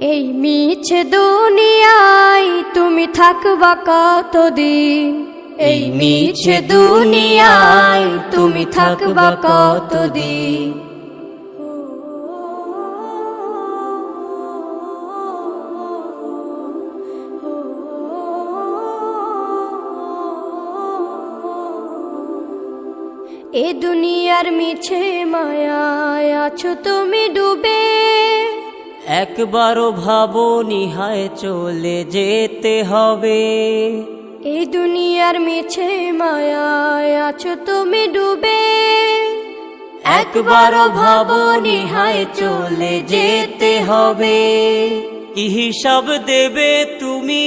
এই মিছে দুনিয়ায় তুমি থাকবা কতদিন? এই মিছে দুনিয়ায় তুমি থাকবা কতদিন? এ দুনিয়ার মিছে মায়ায় আছো তুমি ডুবে। একবারও ভাবো নিহায় চলে যেতে হবে। এই দুনিয়ার মিছে মায়ায় আছো তুমি ডুবে। একবারও ভাবো নিহায় চলে যেতে হবে। কি হিসাব দেবে তুমি?